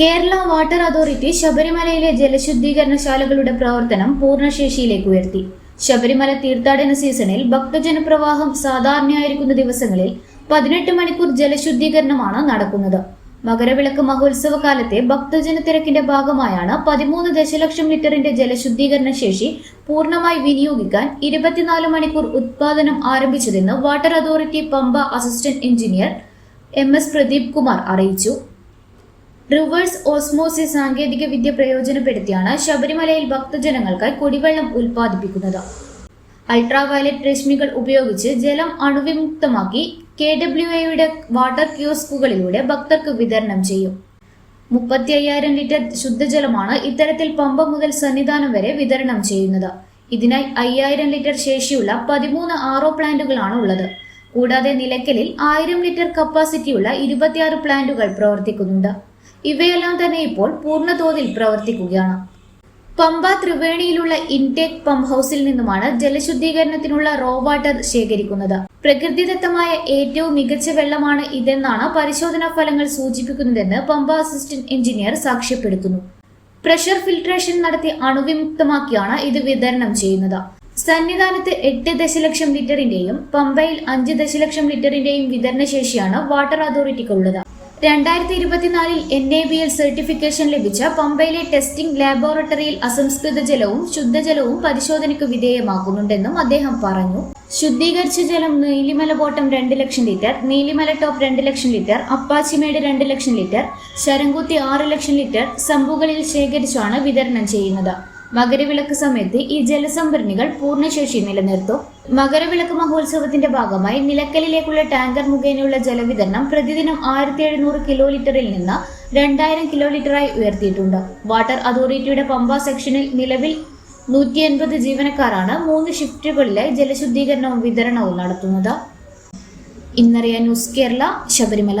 Kerala water authority ശബരിമലയിലെ ജലശുദ്ധീകരണശാലകളുടെ പ്രവർത്തനം പൂർണശേഷിയിലേക്ക് ഉയർത്തി. ശബരിമല തീർത്ഥാടന സീസണിൽ ഭക്തജനപ്രവാഹം സാധാരണയായിരിക്കുന്ന ദിവസങ്ങളിൽ പതിനെട്ട് മണിക്കൂർ ജലശുദ്ധീകരണമാണ് നടക്കുന്നത്. മകരവിളക്ക് മഹോത്സവ കാലത്തെ ഭക്തജന തിരക്കിന്റെ ഭാഗമായാണ് പതിമൂന്ന് ദശലക്ഷം ലിറ്ററിന്റെ ജലശുദ്ധീകരണ ശേഷി പൂർണമായി വിനിയോഗിക്കാൻ ഇരുപത്തിനാല് മണിക്കൂർ ഉത്പാദനം ആരംഭിച്ചതെന്ന് water authority Pamba assistant engineer M S Pradeep Kumar അറിയിച്ചു. റിവേഴ്സ് ഓസ്മോസിസ് സാങ്കേതിക വിദ്യ പ്രയോജനപ്പെടുത്തിയാണ് ശബരിമലയിൽ ഭക്തജനങ്ങൾക്കായി കുടിവെള്ളം ഉൽപ്പാദിപ്പിക്കുന്നത്. അൾട്രാവയലറ്റ് രശ്മികൾ ഉപയോഗിച്ച് ജലം അണുവിമുക്തമാക്കി കെ ഡബ്ല്യു എയുടെ വാട്ടർ ക്യൂസ്കുകളിലൂടെ ഭക്തർക്ക് വിതരണം ചെയ്യും. മുപ്പത്തി അയ്യായിരം ലിറ്റർ ശുദ്ധജലമാണ് ഇത്തരത്തിൽ പമ്പ മുതൽ സന്നിധാനം വരെ വിതരണം ചെയ്യുന്നത്. ഇതിനായി അയ്യായിരം ലിറ്റർ ശേഷിയുള്ള പതിമൂന്ന് ആറോ പ്ലാന്റുകളാണ് ഉള്ളത് കൂടാതെ നിലയ്ക്കലിൽ ആയിരം ലിറ്റർ കപ്പാസിറ്റിയുള്ള ഇരുപത്തിയാറ് പ്ലാന്റുകൾ പ്രവർത്തിക്കുന്നുണ്ട്. ഇവയെല്ലാം തന്നെ ഇപ്പോൾ പൂർണതോതിൽ പ്രവർത്തിക്കുകയാണ്. പമ്പ ത്രിവേണിയിലുള്ള ഇൻടേക്ക് പമ്പ് ഹൗസിൽ നിന്നുമാണ് ജലശുദ്ധീകരണത്തിനുള്ള റോ വാട്ടർ ശേഖരിക്കുന്നത്. പ്രകൃതിദത്തമായ ഏറ്റവും മികച്ച വെള്ളമാണ് ഇതെന്നാണ് പരിശോധനാ ഫലങ്ങൾ സൂചിപ്പിക്കുന്നതെന്ന് പമ്പ അസിസ്റ്റന്റ് എഞ്ചിനീയർ സാക്ഷ്യപ്പെടുത്തുന്നു. പ്രഷർ ഫിൽട്രേഷൻ നടത്തി അണുവിമുക്തമാക്കിയാണ് ഇത് വിതരണം ചെയ്യുന്നത്. സന്നിധാനത്ത് എട്ട് ദശലക്ഷം ലിറ്ററിന്റെയും പമ്പയിൽ അഞ്ച് ദശലക്ഷം ലിറ്ററിന്റെയും വിതരണശേഷിയാണ് വാട്ടർ അതോറിറ്റിക്കുള്ളത്. രണ്ടായിരത്തി ഇരുപത്തിനാലിൽ N A B L certification ലഭിച്ച പമ്പയിലെ ടെസ്റ്റിംഗ് ലാബോറട്ടറിയിൽ അസംസ്കൃത ജലവും ശുദ്ധജലവും പരിശോധനയ്ക്ക് വിധേയമാക്കുന്നുണ്ടെന്നും അദ്ദേഹം പറഞ്ഞു. ശുദ്ധീകരിച്ച ജലം നീലിമല ബോട്ടം രണ്ട് ലക്ഷം ലിറ്റർ നീലിമല ടോപ്പ് രണ്ട് ലക്ഷം ലിറ്റർ അപ്പാച്ചിമേട് രണ്ട് ലക്ഷം ലിറ്റർ ശരംകുത്തി ആറ് ലക്ഷം ലിറ്റർ സമ്പുകളിൽ ശേഖരിച്ചാണ് വിതരണം ചെയ്യുന്നത്. മകരവിളക്ക് സമയത്ത് ഈ ജലസംഭരണികൾ പൂർണശേഷി നിലനിർത്തും. മകരവിളക്ക് മഹോത്സവത്തിന്റെ ഭാഗമായി നിലക്കലിലേക്കുള്ള ടാങ്കർ മുഖേനയുള്ള ജലവിതരണം പ്രതിദിനം ആയിരത്തി എഴുന്നൂറ് കിലോ ലിറ്ററിൽ നിന്ന് രണ്ടായിരം കിലോ ലിറ്ററായി ഉയർത്തിയിട്ടുണ്ട്. വാട്ടർ അതോറിറ്റിയുടെ പമ്പ സെക്ഷനിൽ നിലവിൽ നൂറ്റി എൺപത് ജീവനക്കാരാണ് മൂന്ന് ഷിഫ്റ്റുകളിലായി ജലശുദ്ധീകരണവും വിതരണവും നടത്തുന്നത്. ഇന്നറിയ ന്യൂസ് കേരള ശബരിമല.